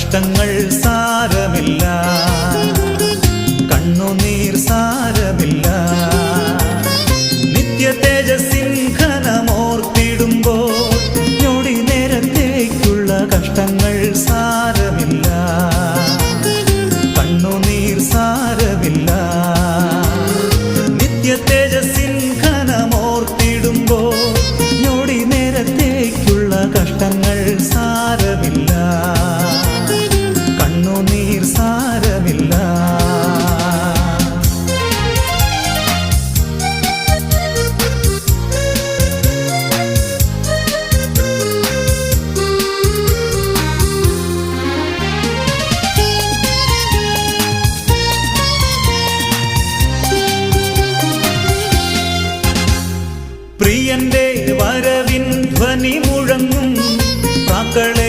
കഷ്ടങ്ങൾ സാരമില്ല. കണ്ണുനീർ സാരമില്ല. നിത്യ തേജസിംഹനമോർത്തിടുമ്പോൾ ഞൊടി നേരത്തേക്കുള്ള കഷ്ടങ്ങൾ സാരമില്ല. കണ്ണുനീർ സാരമില്ല. പ്രിയന്റെ വരവിൻ ധ്വനി മുഴങ്ങും പ്രാക്കള